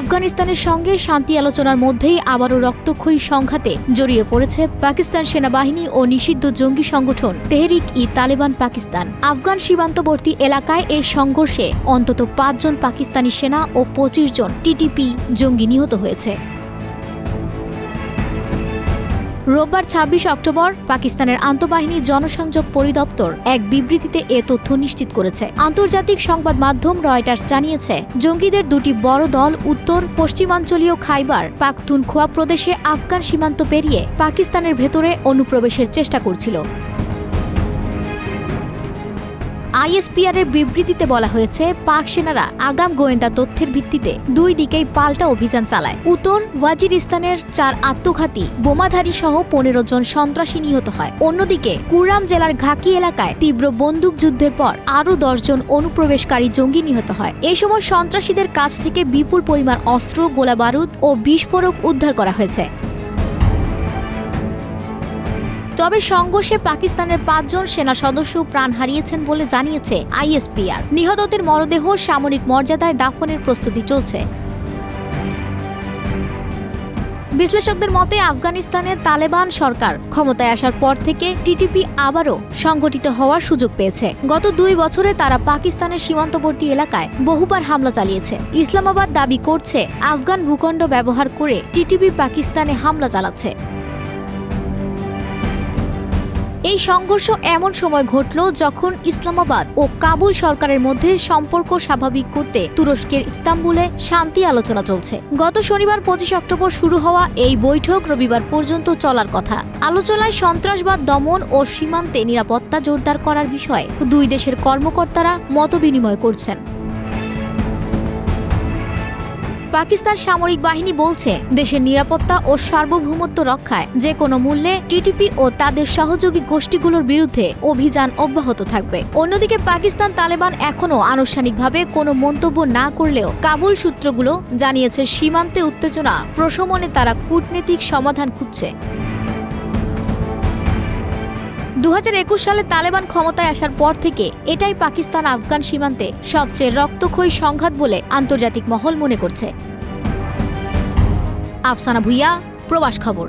আফগানিস্তানের সঙ্গে শান্তি আলোচনার মধ্যেই আবারও রক্তক্ষয়ী সংঘাতে জড়িয়ে পড়েছে পাকিস্তান সেনাবাহিনী ও নিষিদ্ধ জঙ্গি সংগঠন তেহরিক ই তালেবান পাকিস্তান। আফগান সীমান্তবর্তী এলাকায় এই সংঘর্ষে অন্তত পাঁচজন পাকিস্তানি সেনা ও পঁচিশ জন টিটিপি জঙ্গি নিহত হয়েছে। রোববার ছাব্বিশ অক্টোবর পাকিস্তানের আন্তঃবাহিনী জনসংযোগ পরিদপ্তর এক বিবৃতিতে এ তথ্য নিশ্চিত করেছে। আন্তর্জাতিক সংবাদ মাধ্যম রয়টার্স জানিয়েছে, জঙ্গিদের দুটি বড় দল উত্তর, পশ্চিমাঞ্চলীয় খাইবার, পাখতুনখোয়া প্রদেশে আফগান সীমান্ত পেরিয়ে পাকিস্তানের ভেতরে অনুপ্রবেশের চেষ্টা করছিল। আইএসপিআর এর বিবৃতিতে বলা হয়েছে, পাক সেনারা আগাম গোয়েন্দা তথ্যের ভিত্তিতে দুই দিকেই পাল্টা অভিযান চালায়। উত্তর ওয়াজিরিস্তানের চার আত্মঘাতী বোমাধারী সহ পনেরো জন সন্ত্রাসী নিহত হয়। অন্যদিকে কুরাম জেলার ঘাকি এলাকায় তীব্র বন্দুক যুদ্ধের পর আরও দশজন অনুপ্রবেশকারী জঙ্গি নিহত হয়। এই সময় সন্ত্রাসীদের কাছ থেকে বিপুল পরিমাণ অস্ত্র, গোলাবারুদ ও বিস্ফোরক উদ্ধার করা হয়েছে। তবে সংঘর্ষে পাকিস্তানের পাঁচজন সেনা সদস্য প্রাণ হারিয়েছেন বলে জানিয়েছে আইএসপিআর। নিহতদের মরদেহ সামরিক মর্যাদায় দাফনের প্রস্তুতি চলছে। বিশ্লেষকদের মতে, আফগানিস্তানের তালেবান সরকার ক্ষমতায় আসার পর থেকে টিটিপি আবারও সংগঠিত হওয়ার সুযোগ পেয়েছে। গত দুই বছরে তারা পাকিস্তানের সীমান্তবর্তী এলাকায় বহুবার হামলা চালিয়েছে। ইসলামাবাদ দাবি করছে, আফগান ভূখণ্ড ব্যবহার করে টিটিপি পাকিস্তানে হামলা চালাচ্ছে। এই সংঘর্ষ এমন সময় ঘটল যখন ইসলামাবাদ ও কাবুল সরকারের মধ্যে সম্পর্ক স্বাভাবিক করতে তুরস্কের ইস্তাম্বুলে শান্তি আলোচনা চলছে। গত শনিবার পঁচিশ অক্টোবর শুরু হওয়া এই বৈঠক রবিবার পর্যন্ত চলার কথা। আলোচনায় সন্ত্রাসবাদ, দমন ও সীমান্তে নিরাপত্তা জোরদার করার বিষয়ে দুই দেশের কর্মকর্তারা মতবিনিময় করছেন। পাকিস্তান সামরিক বাহিনী বলছে, দেশের নিরাপত্তা ও সার্বভৌমত্ব রক্ষায় যে কোনো মূল্যে টিটিপি ও তাদের সহযোগী গোষ্ঠীগুলোর বিরুদ্ধে অভিযান অব্যাহত থাকবে। অন্যদিকে পাকিস্তান তালেবান এখনও আনুষ্ঠানিকভাবে কোনো মন্তব্য না করলেও কাবুল সূত্রগুলো জানিয়েছে, সীমান্তে উত্তেজনা প্রশমনে তারা কূটনৈতিক সমাধান খুঁজছে। দু হাজার একুশ সালে তালেবান ক্ষমতায় আসার পর থেকে এটাই পাকিস্তান আফগান সীমান্তে সবচেয়ে রক্তক্ষয়ী সংঘাত বলে আন্তর্জাতিক মহল মনে করছে। আফসানা ভুইয়া, প্রবাস খবর।